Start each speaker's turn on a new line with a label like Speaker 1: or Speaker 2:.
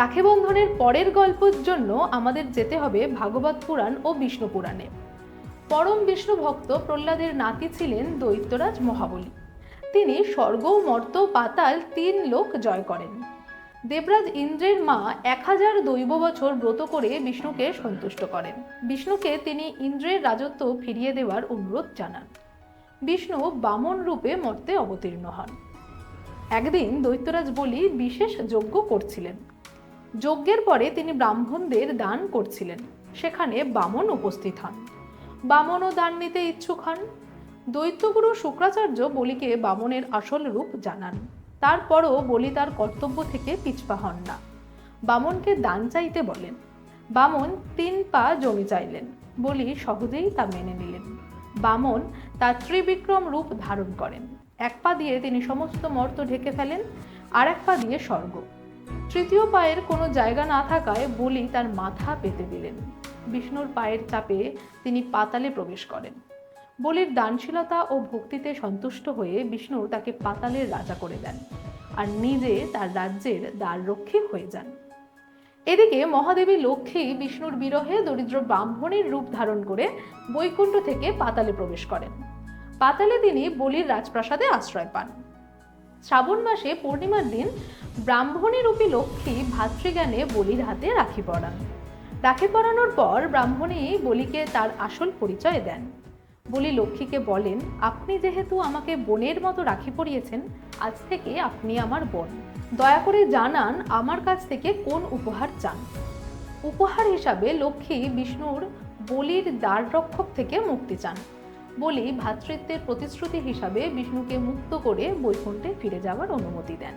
Speaker 1: রাখি বন্ধনের পরের গল্পের জন্য আমাদের যেতে হবে ভাগবত পুরাণ ও বিষ্ণু পুরাণে। পরম বিষ্ণু ভক্ত প্রহ্লাদের নাতি ছিলেন দৈত্যরাজ মহাবলী। তিনি স্বর্গ, মর্ত, পাতাল তিন লোক জয় করেন। দেবরাজ ইন্দ্রের মা এক হাজার দৈব বছর ব্রত করে বিষ্ণুকে সন্তুষ্ট করেন। বিষ্ণুকে তিনি ইন্দ্রের রাজত্ব ফিরিয়ে দেওয়ার অনুরোধ জানান। বিষ্ণু বামন রূপে মর্তে অবতীর্ণ হন। একদিন দৈত্যরাজ বলি বিশেষ যজ্ঞ করছিলেন। যজ্ঞের পরে তিনি ব্রাহ্মণদের দান করছিলেন। সেখানে বামন উপস্থিত হন। বামনও দান নিতে ইচ্ছুক হন। দৈত্যগুরু শুক্রাচার্য বলিকে বামনের আসল রূপ জানান। তারপরও বলি তার কর্তব্য থেকে পিছপা হন না। বামনকে দান চাইতে বলেন। বামন তিন পা জমি চাইলেন। বলি সহজেই তা মেনে নিলেন। বামন তার ত্রিবিক্রম রূপ ধারণ করেন। এক পা দিয়ে তিনি সমস্ত মর্ত ঢেকে ফেলেন, আর এক পা দিয়ে স্বর্গ। তৃতীয় পায়ের কোনো জায়গা না থাকায় বলি তার মাথা পেতে দিলেন। বিষ্ণুর পায়ের চাপে তিনি পাতালে প্রবেশ করেন। বলির দানশীলতা ও ভক্তিতে সন্তুষ্ট হয়ে বিষ্ণু তাকে পাতালের রাজা করে দেন আর নিজে তার রাজ্যের দ্বাররক্ষী হয়ে যান। এদিকে মহাদেবী লক্ষ্মী বিষ্ণুর বিরহে দরিদ্র ব্রাহ্মণের রূপ ধারণ করে বৈকুণ্ঠ থেকে পাতালে প্রবেশ করেন। পাতালে তিনি বলির রাজপ্রাসাদে আশ্রয় পান। শ্রাবণ মাসে পূর্ণিমার দিন ব্রাহ্মণী রূপী লক্ষ্মী ভাতৃজ্ঞানে বলির হাতে রাখি পরান। রাখি পরানোর পর ব্রাহ্মণী বলিকে তার আসল পরিচয় দেন। বলি লক্ষ্মীকে বলেন, আপনি যেহেতু আমাকে বোনের মতো রাখি পরিয়েছেন, আজ থেকে আপনি আমার বোন। দয়া করে জানান আমার কাছ থেকে কোন উপহার চান? উপহার হিসাবে লক্ষ্মী বিষ্ণুর বলির দ্বার রক্ষক থেকে মুক্তি চান। বলি ভ্রাতৃত্বের প্রতিশ্রুতি হিসাবে বিষ্ণুকে মুক্ত করে বৈকুণ্ঠে ফিরে যাওয়ার অনুমতি দেন।